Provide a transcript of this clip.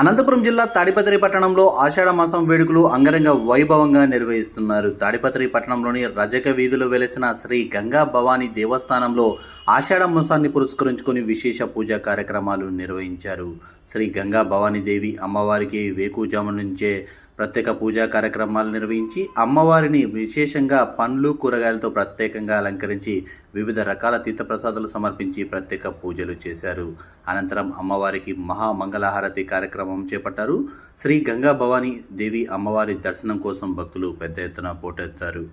అనంతపురం జిల్లా తాడిపత్రి పట్టణంలో ఆషాఢ మాసం వేడుకలు అంగరంగ వైభవంగా నిర్వహిస్తున్నారు. తాడిపత్రి పట్టణంలోని రజక వీధిలో వెలసిన శ్రీ గంగా భవానీ దేవస్థానంలో ఆషాఢ మాసాన్ని పురస్కరించుకొని విశేష పూజా కార్యక్రమాలు నిర్వహించారు. శ్రీ గంగా భవానీ దేవి అమ్మవారికి వేకుజాము నుంచే ప్రత్యేక పూజా కార్యక్రమాలు నిర్వహించి అమ్మవారిని విశేషంగా పండ్లు కూరగాయలతో ప్రత్యేకంగా అలంకరించి వివిధ రకాల తీర్థప్రసాదాలు సమర్పించి ప్రత్యేక పూజలు చేశారు. అనంతరం అమ్మవారికి మహామంగళహారతి కార్యక్రమం చేపట్టారు. శ్రీ గంగా భవానీ దేవి అమ్మవారి దర్శనం కోసం భక్తులు పెద్ద ఎత్తున పోటెత్తారు.